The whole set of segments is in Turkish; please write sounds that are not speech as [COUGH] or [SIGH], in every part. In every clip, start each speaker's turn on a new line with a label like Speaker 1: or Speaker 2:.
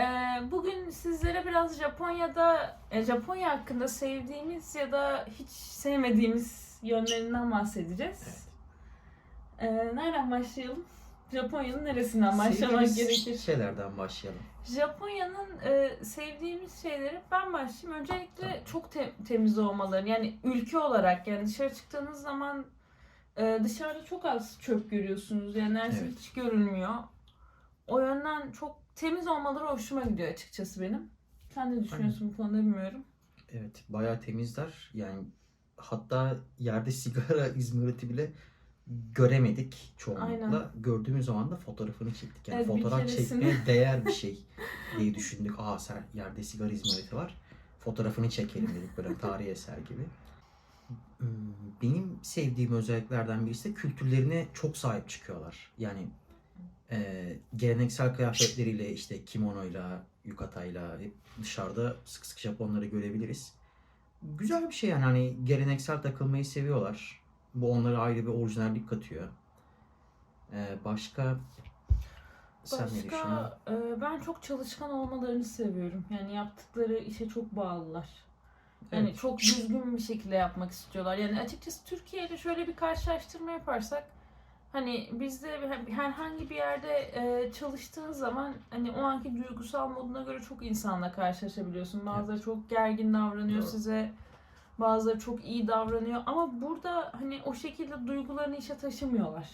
Speaker 1: Ee, bugün sizlere biraz Japonya'da, e, Japonya hakkında sevdiğimiz ya da hiç sevmediğimiz yönlerinden bahsedeceğiz.
Speaker 2: Evet.
Speaker 1: Ee, nereden başlayalım? Japonya'nın neresinden başlamak
Speaker 2: Sevdiğimiz
Speaker 1: gerekir?
Speaker 2: şeylerden başlayalım.
Speaker 1: Japonya'nın e, sevdiğimiz şeyleri ben başlayayım. Öncelikle
Speaker 2: Tamam.
Speaker 1: çok te- temiz olmaları. Yani ülke olarak yani dışarı çıktığınız zaman e, dışarıda çok az çöp görüyorsunuz. Yani neredeyse
Speaker 2: Evet.
Speaker 1: hiç görünmüyor. O yönden çok temiz olmaları hoşuma gidiyor açıkçası benim. Sen ne düşünüyorsun bu konuda bilmiyorum.
Speaker 2: Evet, bayağı temizler. Yani hatta yerde sigara [LAUGHS] izmariti bile göremedik çoğunlukla.
Speaker 1: Aynen.
Speaker 2: Gördüğümüz zaman da fotoğrafını çektik. Yani
Speaker 1: Evet,
Speaker 2: fotoğraf
Speaker 1: keresinde-
Speaker 2: çekmeye [LAUGHS] değer bir şey diye düşündük. Aa sen yerde sigara izmariti var. Fotoğrafını çekelim dedik böyle [LAUGHS] tarihi eser gibi. Hmm, Benim sevdiğim özelliklerden birisi de kültürlerine çok sahip çıkıyorlar. Yani e, geleneksel kıyafetleriyle işte kimonoyla, yukatayla hep dışarıda sık sık Japonları görebiliriz. Güzel bir şey yani hani geleneksel takılmayı seviyorlar. Bu onlara ayrı bir orijinallik katıyor. E, başka sen ne düşünüyorsun?
Speaker 1: Başka e, ben çok çalışkan olmalarını seviyorum. Yani yaptıkları işe çok bağlılar. Yani
Speaker 2: Evet.
Speaker 1: çok düzgün bir şekilde yapmak istiyorlar. Yani açıkçası Türkiye ile şöyle bir karşılaştırma yaparsak hani bizde herhangi bir yerde e, çalıştığın zaman hani o anki duygusal moduna göre çok insanla karşılaşabiliyorsun. Bazıları çok gergin davranıyor
Speaker 2: Doğru.
Speaker 1: size. Bazıları çok iyi davranıyor ama burada hani o şekilde duygularını işe taşımıyorlar.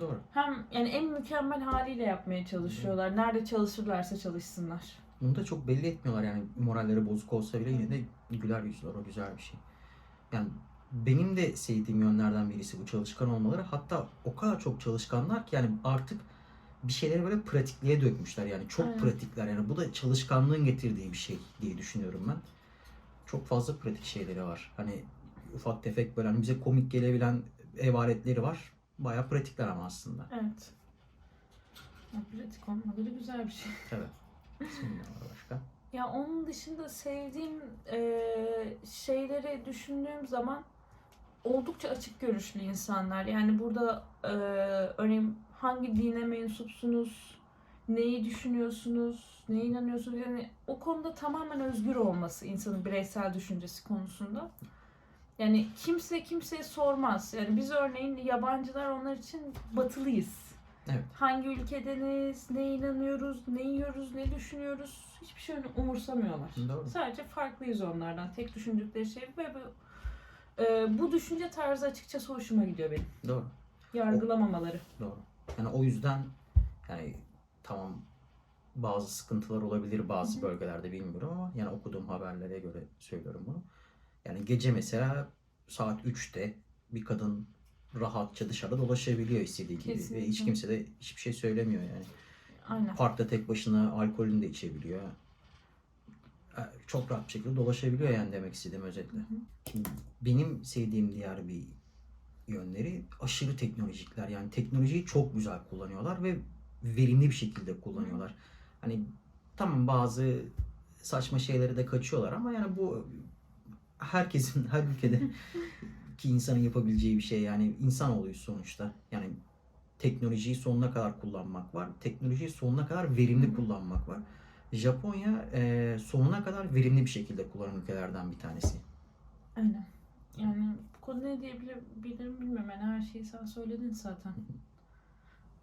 Speaker 2: Doğru.
Speaker 1: Hem yani en mükemmel haliyle yapmaya çalışıyorlar. Nerede çalışırlarsa çalışsınlar.
Speaker 2: Bunu da çok belli etmiyorlar yani moralleri bozuk olsa bile yine de güler yüzlüler o güzel bir şey. Yani benim de sevdiğim yönlerden birisi bu çalışkan olmaları. Hatta o kadar çok çalışkanlar ki yani artık bir şeyleri böyle pratikliğe dökmüşler yani çok
Speaker 1: Aynen.
Speaker 2: pratikler yani bu da çalışkanlığın getirdiği bir şey diye düşünüyorum ben. Çok fazla pratik şeyleri var. Hani ufak tefek böyle hani bize komik gelebilen ev aletleri var. Bayağı pratikler ama aslında.
Speaker 1: Evet. Ya, pratik olmaları güzel bir şey.
Speaker 2: Senin var başka?
Speaker 1: Ya onun dışında sevdiğim eee, şeyleri düşündüğüm zaman oldukça açık görüşlü insanlar. Yani burada eee, örneğin hangi dine mensupsunuz, neyi düşünüyorsunuz, neye inanıyorsunuz yani o konuda tamamen özgür olması insanın bireysel düşüncesi konusunda. Yani kimse kimseye sormaz. Yani biz örneğin yabancılar onlar için batılıyız.
Speaker 2: Evet.
Speaker 1: Hangi ülkedeniz, ne inanıyoruz, ne yiyoruz, ne düşünüyoruz hiçbir şey umursamıyorlar.
Speaker 2: Doğru.
Speaker 1: Sadece farklıyız onlardan. Tek düşündükleri şey ve bu, e, bu düşünce tarzı açıkçası hoşuma gidiyor benim.
Speaker 2: Doğru.
Speaker 1: Yargılamamaları.
Speaker 2: Doğru. Yani o yüzden yani tamam bazı sıkıntılar olabilir bazı
Speaker 1: Hı hı.
Speaker 2: bölgelerde bilmiyorum ama yani okuduğum haberlere göre söylüyorum bunu. Yani gece mesela saat 3'te bir kadın rahatça dışarıda dolaşabiliyor istediği gibi ve hiç
Speaker 1: Kesinlikle.
Speaker 2: kimse de hiçbir şey söylemiyor yani.
Speaker 1: Aynen.
Speaker 2: Parkta tek başına alkolünü de içebiliyor. Çok rahat bir şekilde dolaşabiliyor yani demek istediğim özetle.
Speaker 1: Hı hı.
Speaker 2: Benim sevdiğim diğer bir yönleri aşırı teknolojikler. Yani teknolojiyi çok güzel kullanıyorlar ve verimli bir şekilde kullanıyorlar. Hani tamam bazı saçma şeylere de kaçıyorlar ama yani bu herkesin her ülkede ki [LAUGHS] insanın yapabileceği bir şey yani insanoğluyuz sonuçta. Yani teknolojiyi sonuna kadar kullanmak var. Teknolojiyi sonuna kadar verimli kullanmak var. Japonya e, sonuna kadar verimli bir şekilde kullanan ülkelerden bir tanesi.
Speaker 1: Aynen. Yani bu konuda ne diyebilirim bilmiyorum. Yani her şeyi sen söyledin zaten.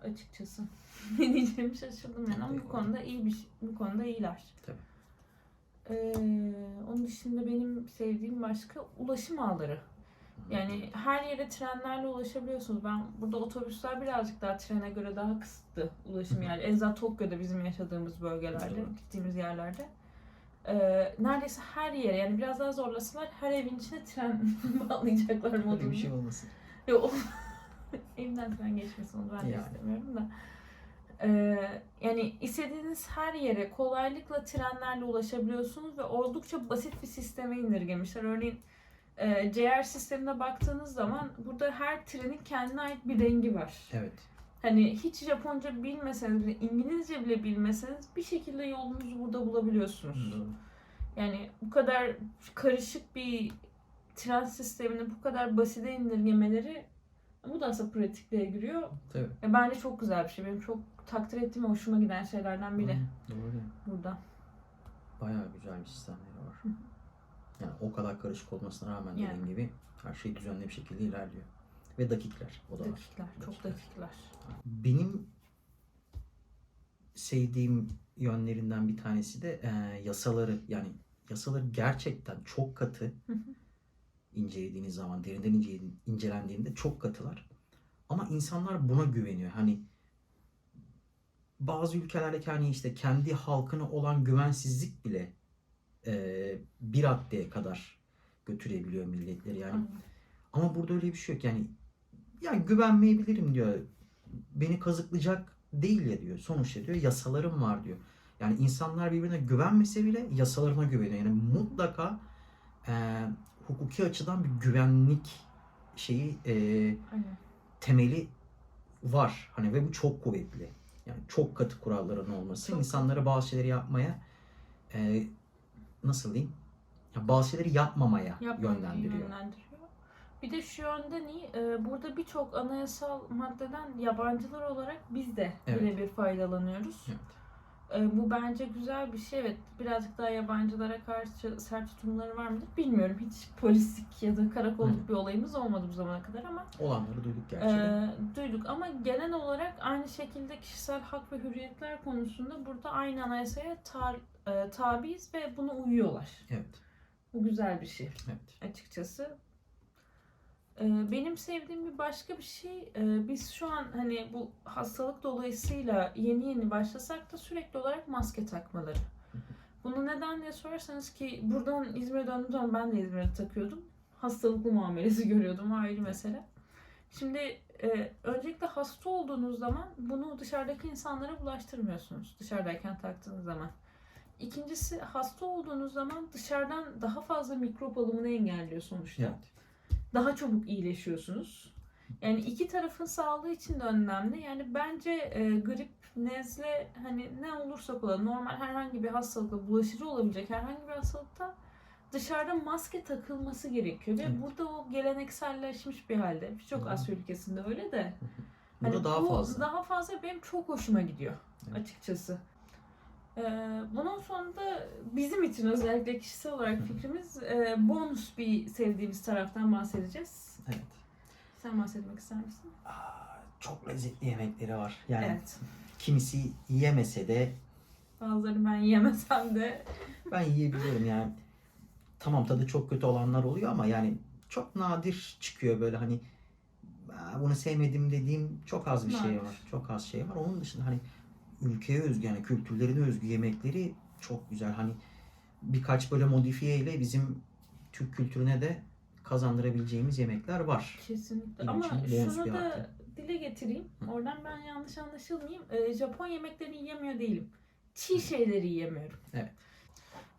Speaker 1: Açıkçası. [LAUGHS] ne diyeceğimi şaşırdım yani ama bu konuda iyi bir şey- bu konuda iyiler.
Speaker 2: Tabii.
Speaker 1: Ee, onun dışında benim sevdiğim başka ulaşım ağları. Yani her yere trenlerle ulaşabiliyorsunuz. Ben burada otobüsler birazcık daha trene göre daha kısıtlı ulaşım yani. En azından Tokyo'da bizim yaşadığımız bölgelerde,
Speaker 2: Doğru.
Speaker 1: gittiğimiz yerlerde. Ee, neredeyse her yere yani biraz daha zorlasalar her evin içine tren [LAUGHS] bağlayacaklar
Speaker 2: Öyle
Speaker 1: modunda.
Speaker 2: bir şey olmasın.
Speaker 1: Yok. [LAUGHS] Evimden tren geçmesin onu ben de
Speaker 2: Yani.
Speaker 1: istemiyorum da. Ee, yani istediğiniz her yere kolaylıkla trenlerle ulaşabiliyorsunuz ve oldukça basit bir sisteme indirgemişler. Örneğin e, CR sistemine baktığınız zaman burada her trenin kendine ait bir rengi var.
Speaker 2: Evet.
Speaker 1: Hani hiç Japonca bilmeseniz bile, İngilizce bile bilmeseniz bir şekilde yolunuzu burada bulabiliyorsunuz.
Speaker 2: Doğru.
Speaker 1: Yani bu kadar karışık bir tren sistemini bu kadar basite indirgemeleri Bu da aslında pratikliğe giriyor.
Speaker 2: Tabii.
Speaker 1: E, bence çok güzel bir şey. Benim çok takdir ettiğim ve hoşuma giden şeylerden biri
Speaker 2: Hı, Doğru.
Speaker 1: burada.
Speaker 2: Bayağı güzel bir sistemleri var. Yani o kadar karışık olmasına rağmen
Speaker 1: Yani.
Speaker 2: dediğim gibi her şey düzenli bir şekilde ilerliyor. Ve dakikler. O da var.
Speaker 1: Dakikler, çok dakikler.
Speaker 2: Benim sevdiğim yönlerinden bir tanesi de e, yasaları yani yasaları gerçekten çok katı incelediğiniz zaman derinden ince, incelendiğinde çok katılar. Ama insanlar buna güveniyor. Hani bazı ülkelerdeki hani işte kendi halkına olan güvensizlik bile e, bir raddeye kadar götürebiliyor milletleri yani.
Speaker 1: Aynen.
Speaker 2: Ama burada öyle bir şey yok. Yani yani güvenmeyebilirim diyor. Beni kazıklayacak değil ya diyor. Sonuçta diyor yasalarım var diyor. Yani insanlar birbirine güvenmese bile yasalarına güveniyor. Yani mutlaka e, hukuki açıdan bir güvenlik şeyi e,
Speaker 1: Aynen.
Speaker 2: temeli var. Hani ve bu çok kuvvetli. Yani çok katı kuralların olması
Speaker 1: Çok
Speaker 2: insanları bazı şeyleri yapmaya e, nasıl diyeyim? Ya bazı şeyleri yapmamaya
Speaker 1: Yapmayı
Speaker 2: yönlendiriyor.
Speaker 1: yönlendiriyor. Bir de şu yönden iyi. e, Burada birçok anayasal maddeden yabancılar olarak biz de
Speaker 2: Evet.
Speaker 1: birebir faydalanıyoruz.
Speaker 2: Evet.
Speaker 1: E, Bu bence güzel bir şey. Evet birazcık daha yabancılara karşı sert tutumları var mıdır bilmiyorum. Hiç polislik ya da karakolluk bir olayımız olmadı bu zamana kadar ama
Speaker 2: Olanları duyduk
Speaker 1: e,
Speaker 2: gerçekten.
Speaker 1: duyduk. Ama genel olarak aynı şekilde kişisel hak ve hürriyetler konusunda burada aynı anayasaya tar, e, tabiiz ve buna uyuyorlar.
Speaker 2: Evet.
Speaker 1: Bu güzel bir şey
Speaker 2: Evet.
Speaker 1: açıkçası. Ee, Benim sevdiğim bir başka bir şey, e, biz şu an hani bu hastalık dolayısıyla yeni yeni başlasak da sürekli olarak maske takmaları. Bunu neden diye sorarsanız ki buradan İzmir'e döndüğüm zaman ben de İzmir'de takıyordum. Hastalıklı muamelesi [LAUGHS] görüyordum ayrı mesele. Şimdi e, öncelikle hasta olduğunuz zaman bunu dışarıdaki insanlara bulaştırmıyorsunuz dışarıdayken taktığınız zaman. İkincisi hasta olduğunuz zaman dışarıdan daha fazla mikrop alımını engelliyor sonuçta.
Speaker 2: Evet.
Speaker 1: Daha çabuk iyileşiyorsunuz. Yani iki tarafın sağlığı için de önemli. Yani bence e, grip, nezle hani ne olursak olalım normal herhangi bir hastalıkla bulaşıcı olabilecek herhangi bir hastalıkta dışarıda maske takılması gerekiyor. Ve
Speaker 2: Evet.
Speaker 1: burada o gelenekselleşmiş bir halde. Birçok. Asya ülkesinde öyle de.
Speaker 2: Burada
Speaker 1: Hani
Speaker 2: daha
Speaker 1: bu
Speaker 2: fazla.
Speaker 1: Daha fazla benim çok hoşuma gidiyor
Speaker 2: Evet.
Speaker 1: açıkçası. Ee, bunun sonunda bizim için özellikle kişisel olarak fikrimiz e, bonus bir sevdiğimiz taraftan bahsedeceğiz.
Speaker 2: Evet.
Speaker 1: Sen bahsetmek ister misin?
Speaker 2: Aa, çok lezzetli yemekleri var. Yani
Speaker 1: Evet.
Speaker 2: kimisi yemese de
Speaker 1: Bazılarını ben yiyemesem de
Speaker 2: ben yiyebiliyorum yani. Tamam tadı çok kötü olanlar oluyor ama yani çok nadir çıkıyor böyle hani "Aa, bunu sevmedim dediğim çok az bir şey
Speaker 1: Nadir.
Speaker 2: var. Çok az şey var. Onun dışında hani ülkeye özgü yani kültürlerine özgü yemekleri çok güzel. Hani birkaç böyle modifiye ile bizim Türk kültürüne de kazandırabileceğimiz yemekler var.
Speaker 1: kesinlikle.
Speaker 2: Benim
Speaker 1: Ama şunu da
Speaker 2: artı.
Speaker 1: dile getireyim. Oradan ben yanlış anlaşılmayayım. Ee, Japon yemeklerini yiyemiyor değilim. Çiğ şeyleri yiyemiyorum.
Speaker 2: Evet.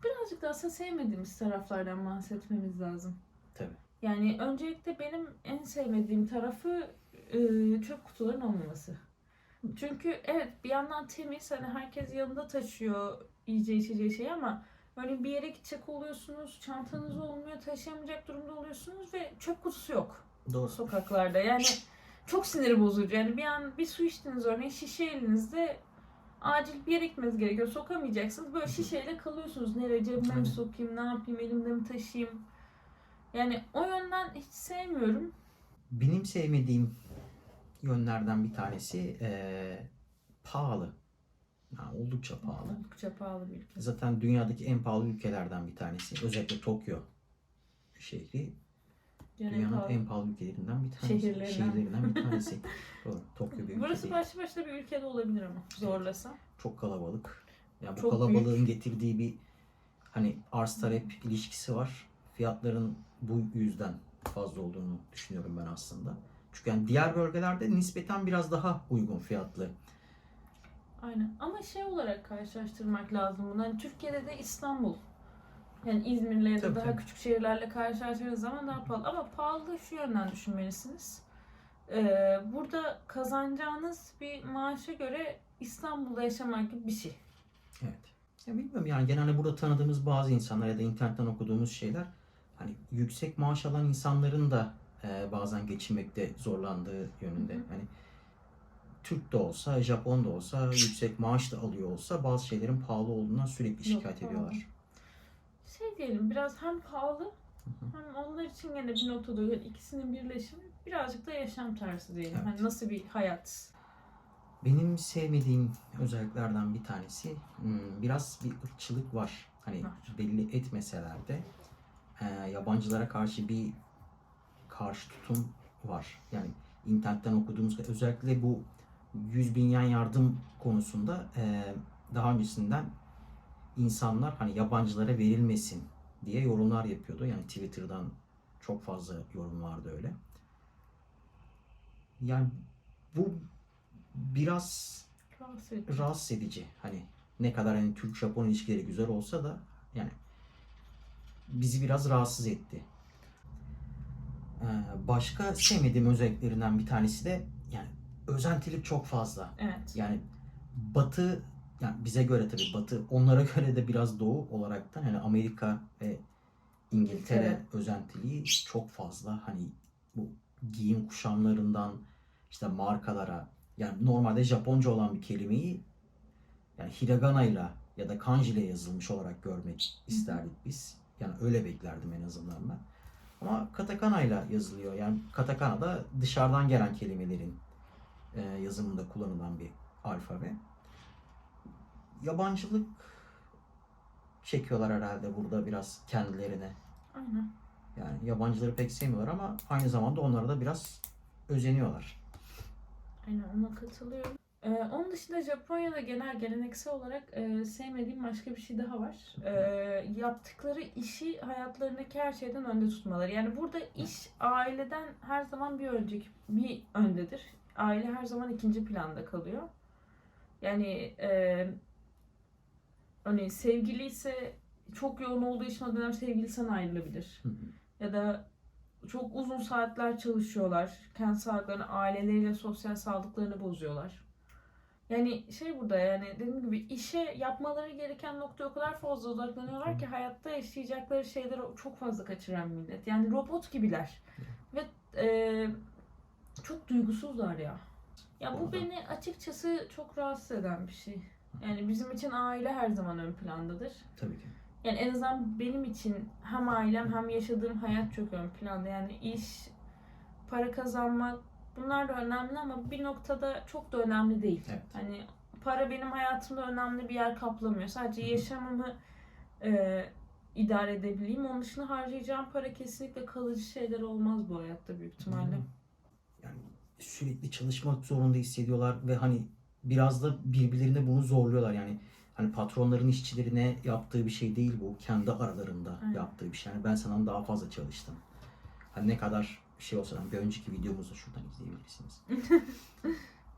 Speaker 1: Birazcık da aslında sevmediğimiz taraflardan bahsetmemiz lazım.
Speaker 2: Tabii.
Speaker 1: Yani öncelikle benim en sevmediğim tarafı e, çöp kutuların olmaması. Çünkü evet bir yandan temiz hani herkes yanında taşıyor yiyeceği içeceği şeyi ama Hani bir yere gidecek oluyorsunuz, çantanız olmuyor, taşıyamayacak durumda oluyorsunuz ve çöp kutusu yok
Speaker 2: Doğru.
Speaker 1: sokaklarda. Yani çok sinir bozucu. Yani bir an bir su içtiniz örneğin şişe elinizde acil bir yere gitmeniz gerekiyor. Sokamayacaksınız. Böyle şişeyle kalıyorsunuz. Nereye cebime mi sokayım, ne yapayım, elimde mi taşıyayım? Yani o yönden hiç sevmiyorum.
Speaker 2: Benim sevmediğim yönlerden bir tanesi eee, pahalı. Yani oldukça pahalı.
Speaker 1: Oldukça pahalı bir ülke.
Speaker 2: Zaten dünyadaki en pahalı ülkelerden bir tanesi. Özellikle Tokyo şehri
Speaker 1: Yani
Speaker 2: dünyanın
Speaker 1: pahalı.
Speaker 2: en pahalı ülkelerinden bir tanesi.
Speaker 1: Şehirlerinden.
Speaker 2: Şehirlerinden bir tanesi. [LAUGHS] Doğru. Tokyo bir ülke
Speaker 1: Burası
Speaker 2: değil.
Speaker 1: başlı başına bir ülkede olabilir ama zorlasa.
Speaker 2: Çok kalabalık. Ya bu
Speaker 1: Çok
Speaker 2: kalabalığın getirdiği bir hani arz talep ilişkisi var. Fiyatların bu yüzden fazla olduğunu düşünüyorum ben aslında. Çünkü yani diğer bölgelerde nispeten biraz daha uygun fiyatlı.
Speaker 1: Aynen. Ama şey olarak karşılaştırmak lazım bunu. Hani Türkiye'de de İstanbul. Yani İzmir'le ya da
Speaker 2: Tabii,
Speaker 1: daha
Speaker 2: tabii.
Speaker 1: küçük şehirlerle karşılaştığınız zaman daha pahalı. Ama pahalı şu yönden düşünmelisiniz. Ee, burada kazanacağınız bir maaşa göre İstanbul'da yaşamak gibi bir şey.
Speaker 2: Evet. Ya bilmiyorum yani genelde burada tanıdığımız bazı insanlar ya da internetten okuduğumuz şeyler hani yüksek maaş alan insanların da e, bazen geçinmekte zorlandığı yönünde. Hani Türk de olsa, Japon da olsa, yüksek maaş da alıyor olsa bazı şeylerin pahalı olduğundan sürekli şikayet
Speaker 1: pahalı.
Speaker 2: ediyorlar.
Speaker 1: Şey diyelim biraz hem pahalı hem onlar için gene bir noktada göre ikisinin birleşimi birazcık da yaşam tarzı diyelim.
Speaker 2: Evet.
Speaker 1: Hani nasıl bir hayat.
Speaker 2: Benim sevmediğim özelliklerden bir tanesi hmm, biraz bir ırkçılık var. Hani belli etmeseler de e, yabancılara karşı bir karşı tutum var. Yani internetten okuduğumuz özellikle bu 100 bin yen yardım konusunda e, daha öncesinden insanlar hani yabancılara verilmesin diye yorumlar yapıyordu. Yani Twitter'dan çok fazla yorum vardı öyle. Yani bu biraz
Speaker 1: Rahatsız edici.
Speaker 2: rahatsız edici. Hani ne kadar hani Türk-Japon ilişkileri güzel olsa da yani bizi biraz rahatsız etti. Ee, başka sevmediğim özelliklerinden bir tanesi de yani özentilik çok fazla.
Speaker 1: Evet.
Speaker 2: Yani Batı yani bize göre tabii Batı onlara [LAUGHS] göre de biraz Doğu olaraktan hani Amerika ve İngiltere
Speaker 1: İngiltere.
Speaker 2: özentiliği çok fazla. Hani bu giyim kuşamlarından işte markalara yani normalde Japonca olan bir kelimeyi yani hiragana ile ya da kanji ile yazılmış olarak görmek isterdik biz. Yani öyle beklerdim en azından ben. Ama katakana ile yazılıyor. Yani katakana da dışarıdan gelen kelimelerin e, yazımında kullanılan bir alfabe. Yabancılık çekiyorlar herhalde burada biraz kendilerine.
Speaker 1: Aynen.
Speaker 2: Yani yabancıları pek sevmiyorlar ama aynı zamanda onlara da biraz özeniyorlar.
Speaker 1: Aynen ona katılıyorum. Ee, onun dışında Japonya'da genel geleneksel olarak e, sevmediğim başka bir şey daha var. Ee, yaptıkları işi hayatlarındaki her şeyden önde tutmaları. Yani burada iş aileden her zaman bir önceki bir öndedir. Aile her zaman ikinci planda kalıyor. Yani e, örneğin sevgili ise çok yoğun olduğu için o dönem sevgilisinden ayrılabilir. Ya da çok uzun saatler çalışıyorlar. Kendi sağlıklarını, aileleriyle sosyal sağlıklarını bozuyorlar. Yani şey burada yani dediğim gibi işe yapmaları gereken noktaya o kadar fazla odaklanıyorlar ki hayatta yaşayacakları şeyleri çok fazla kaçıran millet. Yani robot gibiler. Ve e, çok duygusuzlar ya. Ya bu beni açıkçası çok rahatsız eden bir şey. Yani bizim için aile her zaman ön plandadır.
Speaker 2: Tabii ki.
Speaker 1: Yani en azından benim için hem ailem hem yaşadığım hayat çok ön planda. Yani iş, para kazanmak bunlar da önemli ama bir noktada çok da önemli değil.
Speaker 2: Evet.
Speaker 1: Hani para benim hayatımda önemli bir yer kaplamıyor. Sadece yaşamımı e, idare edebileyim. Onun dışında harcayacağım para kesinlikle kalıcı şeyler olmaz bu hayatta büyük ihtimalle.
Speaker 2: Yani sürekli çalışmak zorunda hissediyorlar ve hani biraz da birbirlerine bunu zorluyorlar. Yani hani patronların işçilerine yaptığı bir şey değil bu. Kendi aralarında
Speaker 1: Aynen.
Speaker 2: yaptığı bir şey. Yani ben senden daha fazla çalıştım. Hani ne kadar şey olsa bir önceki videomuzu şuradan izleyebilirsiniz. [LAUGHS]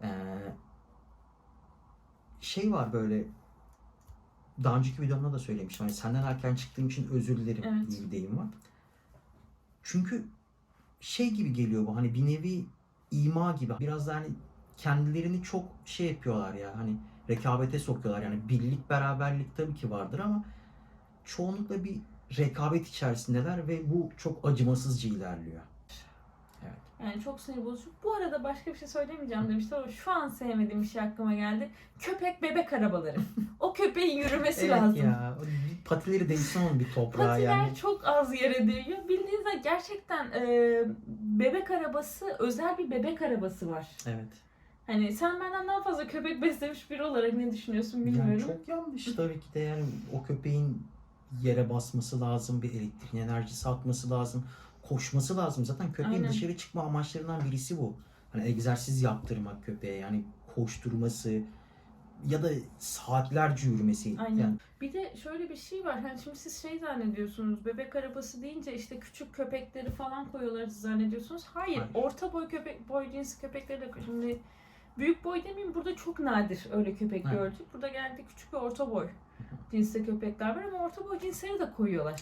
Speaker 2: Ee, şey var böyle daha önceki videomda da söylemiştim. Hani senden erken çıktığım için özür dilerim
Speaker 1: Evet.
Speaker 2: diye bir deyim var. Çünkü şey gibi geliyor bu hani bir nevi ima gibi. Biraz da hani kendilerini çok şey yapıyorlar ya hani rekabete sokuyorlar. Yani birlik beraberlik tabii ki vardır ama çoğunlukla bir rekabet içerisindeler ve bu çok acımasızca ilerliyor.
Speaker 1: Yani çok sinir bozucu. Bu arada başka bir şey söylemeyeceğim demiştim ama şu an sevmediğim bir şey aklıma geldi. Köpek bebek arabaları. o köpeğin yürümesi
Speaker 2: evet
Speaker 1: lazım.
Speaker 2: ya. Patileri değsin onun bir toprağa
Speaker 1: Patiler
Speaker 2: yani.
Speaker 1: çok az yere değiyor. Bildiğinizde gerçekten e, bebek arabası, özel bir bebek arabası var.
Speaker 2: Evet.
Speaker 1: Hani sen benden daha fazla köpek beslemiş biri olarak ne düşünüyorsun bilmiyorum.
Speaker 2: Yani çok yanlış tabii ki de yani o köpeğin yere basması lazım, bir elektrik enerjisi atması lazım, koşması lazım. Zaten köpeğin
Speaker 1: Aynen.
Speaker 2: dışarı çıkma amaçlarından birisi bu. Hani egzersiz yaptırmak köpeğe yani koşturması ya da saatlerce yürümesi.
Speaker 1: Aynen.
Speaker 2: Yani
Speaker 1: Bir de şöyle bir şey var. Hani şimdi siz şey zannediyorsunuz. Bebek arabası deyince işte küçük köpekleri falan koyuyorlar zannediyorsunuz. Hayır.
Speaker 2: Hayır.
Speaker 1: Orta boy köpek boy cinsi köpekleri de şimdi büyük boy demeyeyim burada çok nadir öyle köpek
Speaker 2: Evet.
Speaker 1: gördük. Burada genelde küçük ve orta boy cinste köpekler var ama orta boy cinsleri de koyuyorlar.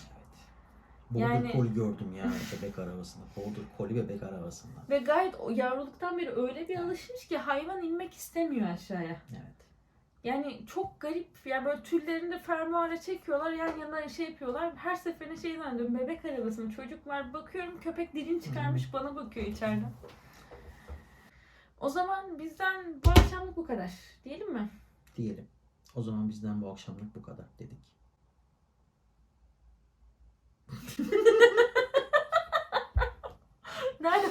Speaker 2: Border
Speaker 1: Yani-
Speaker 2: Collie gördüm yani bebek arabasında. Border Collie bebek arabasında.
Speaker 1: Ve gayet yavruluktan beri öyle bir alışmış ki hayvan inmek istemiyor aşağıya.
Speaker 2: Evet.
Speaker 1: Yani çok garip. Yani böyle tüllerini de fermuara çekiyorlar. Yan yana şey yapıyorlar. Her seferinde şey zannediyorum. Bebek arabası mı? Çocuk var. Bakıyorum köpek dilini çıkarmış bana bakıyor içeriden. O zaman bizden bu akşamlık bu kadar. Diyelim mi?
Speaker 2: Diyelim. O zaman bizden bu akşamlık bu kadar dedik. [LAUGHS]
Speaker 1: Nerede?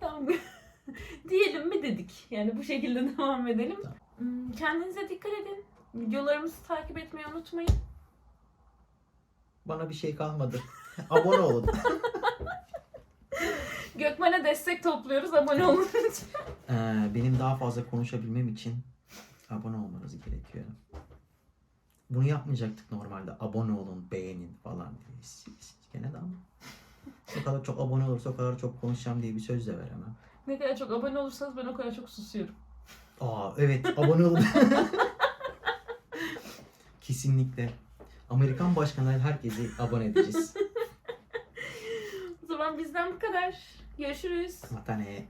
Speaker 1: tamam. Diyelim mi dedik. Yani bu şekilde devam edelim.
Speaker 2: Tamam.
Speaker 1: Hmm, Kendinize dikkat edin. Videolarımızı takip etmeyi unutmayın.
Speaker 2: Bana bir şey kalmadı. [LAUGHS] Abone olun. [LAUGHS]
Speaker 1: Gökmen'e destek topluyoruz. Abone olun lütfen.
Speaker 2: Ee, benim daha fazla konuşabilmem için abone olmanız gerekiyor. Bunu yapmayacaktık normalde. Abone olun, beğenin falan diye. Siz, gene de ama. [LAUGHS] O kadar çok abone olursa o kadar çok konuşacağım diye bir söz de veremem.
Speaker 1: Ne kadar çok abone olursanız ben o kadar çok susuyorum.
Speaker 2: Aa evet abone olun. [LAUGHS] Kesinlikle. Amerikan başkanı herkesi abone edeceğiz. [LAUGHS]
Speaker 1: O zaman bizden bu kadar. Görüşürüz.
Speaker 2: Vatane.